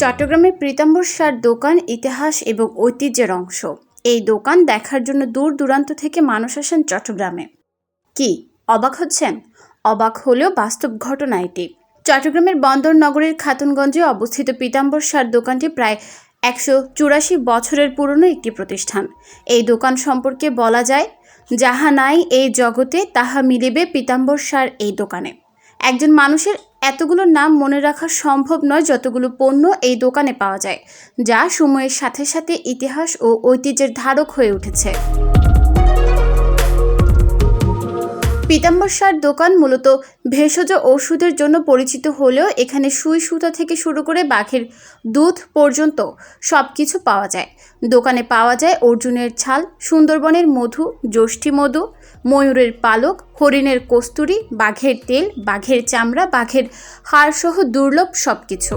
চট্টগ্রামের প্রীতাম্বর সার দোকান ইতিহাস এবং ঐতিহ্যের অংশ। এই দোকান দেখার জন্য দূর দূরান্ত থেকে মানুষ আসেন চট্টগ্রামে। কি, অবাক হচ্ছেন? অবাক হলেও বাস্তব ঘটনা এটি। চট্টগ্রামের বন্দর নগরের খাতুনগঞ্জে অবস্থিত পীতাম্বর সার দোকানটি প্রায় একশো চুরাশি বছরের পুরনো একটি প্রতিষ্ঠান। এই দোকান সম্পর্কে বলা যায়, যাহা নাই এই জগতে, তাহা মিলিবে পীতাম্বর সার এই দোকানে। একজন মানুষের এতগুলো নাম মনে রাখা সম্ভব নয় যতগুলো পণ্য এই দোকানে পাওয়া যায়, যা সময়ের সাথে সাথে ইতিহাস ও ঐতিহ্যের ধারক হয়ে উঠেছে। পীতাম্বর সার দোকান মূলত ভেষজ ওষুধের জন্য পরিচিত হলেও এখানে সুই সুতা থেকে শুরু করে বাঘের দুধ পর্যন্ত সব কিছু পাওয়া যায়। দোকানে পাওয়া যায় অর্জুনের ছাল, সুন্দরবনের মধু, জ্যোষ্ঠী মধু, ময়ূরের পালক, হরিণের কস্তুরি, বাঘের তেল, বাঘের চামড়া, বাঘের হাড়সহ দুর্লভ সব কিছু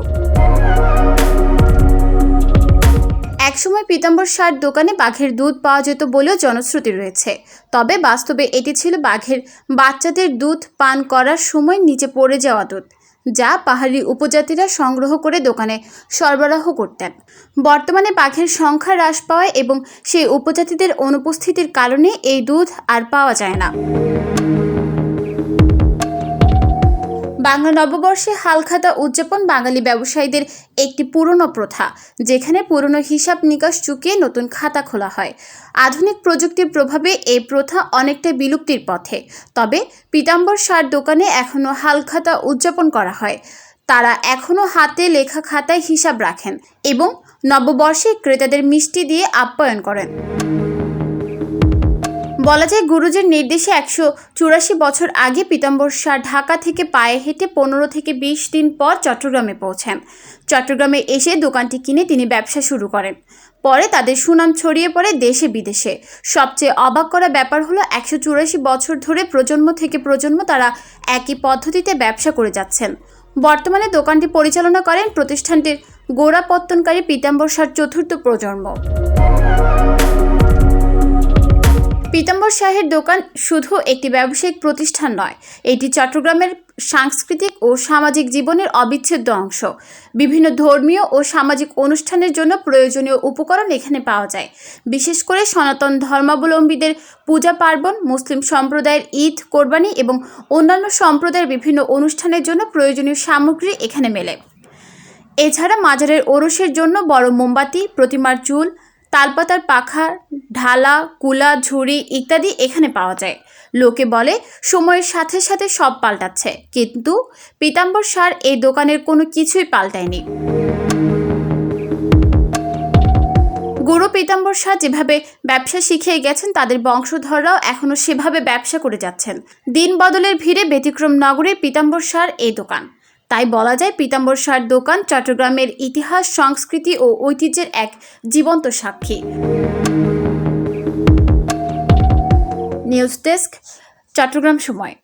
একসময় পীতাম্বর সার দোকানে বাঘের দুধ পাওয়া যেত বলেও জনশ্রুতি রয়েছে। তবে বাস্তবে এটি ছিল বাঘের বাচ্চাদের দুধ পান করার সময় নিচে পড়ে যাওয়া দুধ, যা পাহাড়ি উপজাতিরা সংগ্রহ করে দোকানে সরবরাহ করতেন। বর্তমানে বাঘের সংখ্যা হ্রাস পাওয়ায় এবং সেই উপজাতিদের অনুপস্থিতির কারণে এই দুধ আর পাওয়া যায় না। বাংলা নববর্ষে হালখাতা উদযাপন বাঙালি ব্যবসায়ীদের একটি পুরনো প্রথা, যেখানে পুরনো হিসাব নিকাশ চুকিয়ে নতুন খাতা খোলা হয়। আধুনিক প্রযুক্তির প্রভাবে এই প্রথা অনেকটা বিলুপ্তির পথে। তবে পীতাম্বর সার দোকানে এখনও হালখাতা উদযাপন করা হয়। তারা এখনও হাতে লেখা খাতায় হিসাব রাখেন এবং নববর্ষে ক্রেতাদের মিষ্টি দিয়ে আপ্যায়ন করেন। বলা যায় গুরুজির নির্দেশে একশো চুরাশি বছর আগে পীতাম্বর শাহ ঢাকা থেকে পায়ে হেঁটে পনেরো থেকে বিশ দিন পর চট্টগ্রামে পৌঁছান। চট্টগ্রামে এসে দোকানটি কিনে তিনি ব্যবসা শুরু করেন। পরে তাদের সুনাম ছড়িয়ে পড়ে দেশে বিদেশে। সবচেয়ে অবাক করা ব্যাপার হলো একশো চুরাশি বছর ধরে প্রজন্ম থেকে প্রজন্ম তারা একই পদ্ধতিতে ব্যবসা করে যাচ্ছেন। বর্তমানে দোকানটি পরিচালনা করেন প্রতিষ্ঠানটির গোড়াপত্তনকারী পীতাম্বর শাহর চতুর্থ প্রজন্ম। পীতাম্বর শাহের দোকান শুধু একটি ব্যবসায়িক প্রতিষ্ঠান নয়, এটি চট্টগ্রামের সাংস্কৃতিক ও সামাজিক জীবনের অবিচ্ছেদ্য অংশ। বিভিন্ন ধর্মীয় ও সামাজিক অনুষ্ঠানের জন্য প্রয়োজনীয় উপকরণ এখানে পাওয়া যায়। বিশেষ করে সনাতন ধর্মাবলম্বীদের পূজা পার্বণ, মুসলিম সম্প্রদায়ের ঈদ, কোরবানি এবং অন্যান্য সম্প্রদায়ের বিভিন্ন অনুষ্ঠানের জন্য প্রয়োজনীয় সামগ্রী এখানে মেলে। এছাড়া মাজারের ওরসের জন্য বড় মোমবাতি, প্রতিমার চুল তালপাতার পাখা, ঢালা, কুলা, ঝুড়ি ইত্যাদি এখানে পাওয়া যায়। লোকে বলে, সময়ের সাথে সাথে সব পাল্টাচ্ছে। কিন্তু পীতাম্বর সার এই দোকানের কোনো কিছুই পাল্টায়নি। গুরু পীতাম্বর শাহ যেভাবে ব্যবসা শিখিয়ে গেছেন, তাদের বংশধররাও এখনও সেভাবে ব্যবসা করে যাচ্ছেন। দিন বদলের ভিড়ে ব্যতিক্রম নগরে পীতাম্বর সার এই দোকান। তাই বলা যায় পীতাম্বর সার দোকান চট্টগ্রামের ইতিহাস, সংস্কৃতি ও ঐতিহ্যের এক জীবন্ত সাক্ষী। নিউজ ডেস্ক, চট্টগ্রাম সময়।